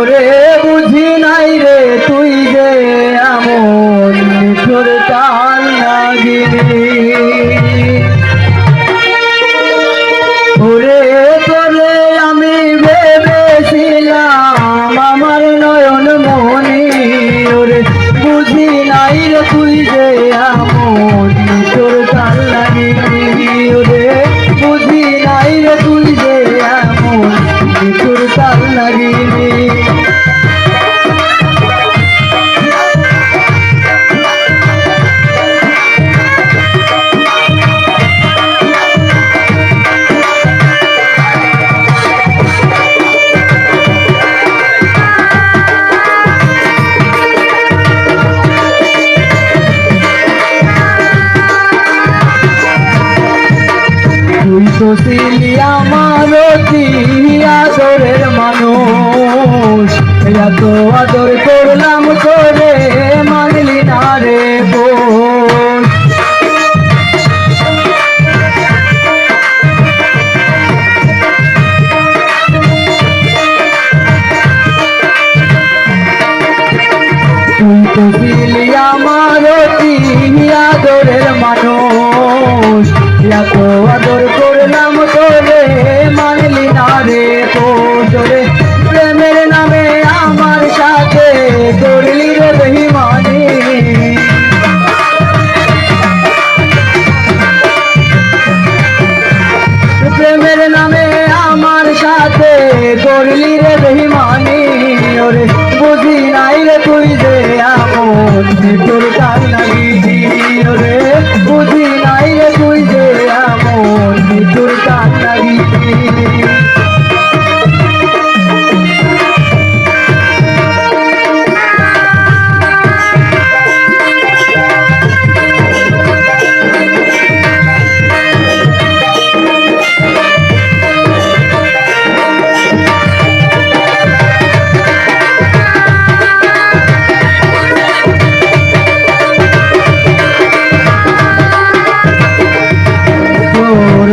করে বুঝি নাই রে তুই যে আমন মিঠুর তাল লাগিলি ওরে তো ছিলি আমার আদরের মানুষ। এত আদর করলাম করে মানলি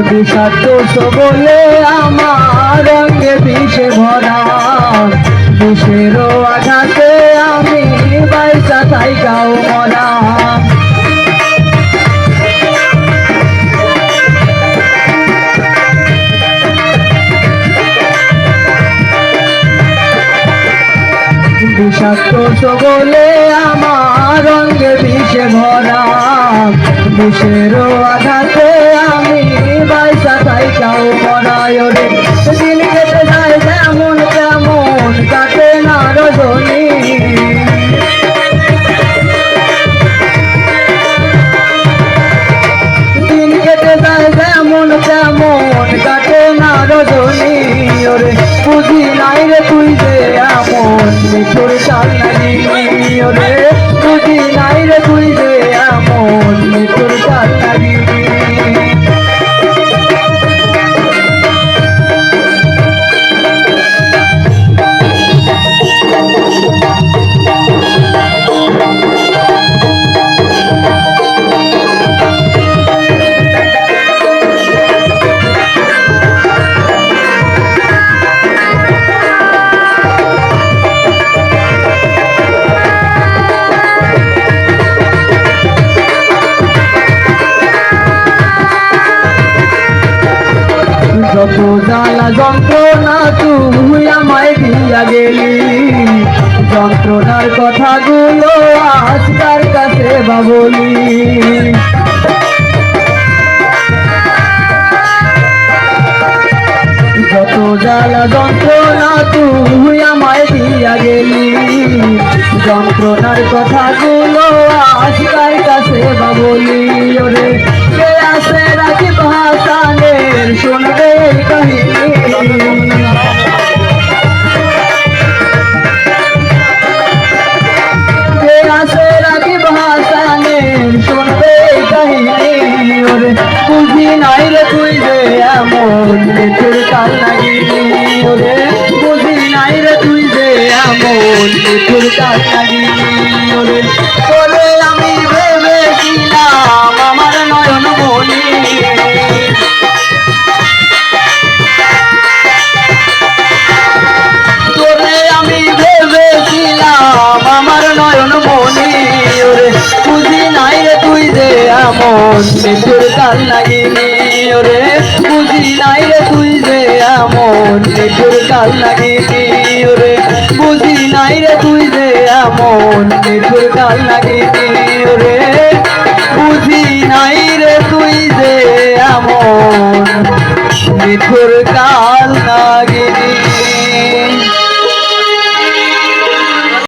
বিষাক্ত বলে আমার রঙে বিষে ভরা। বিষেরও আঘাতে আমি বাইসা তাই গাও মরা। বিষাক্ত বলে আমার রঙে বিষে ভরা। বিষেরও বুঝি নাই রে তুই যে এমন মিঠুর চাল নাগি যত জ্বালা যন্ত্রণা তুই আমায় দিয়া গেলি। যন্ত্রণার কথাগুলো আজ কাছে বাবলি যত জ্বালা যন্ত্রণা তুই আমায় দিয়া গেলি। যন্ত্রণার কথাগুলো আজ তার কাছে বাবলি ওরে কে আসে রাখি ভাষানের শুনবে কাহিনী। আসে রাখি ভাষানের শুনবে কাহিনী। ওরে বুঝি নাই রে তুই যে এমন তোর কাল লাগিনি ওরে বুঝি নাই রে তুই যে এমন তোর কাল লাগিনি ওরে মৃত্যুর কাল নাগিনি, ওরে বুঝি নাই রে তুই যে আমন। মৃত্যুর কাল নাগিনি, ওরে বুঝি নাই রে তুই যে আমন। মৃত্যুর কাল নাগিনি, ওরে বুঝি নাই রে তুই যে আমন। মৃত্যুর কাল নাগিনি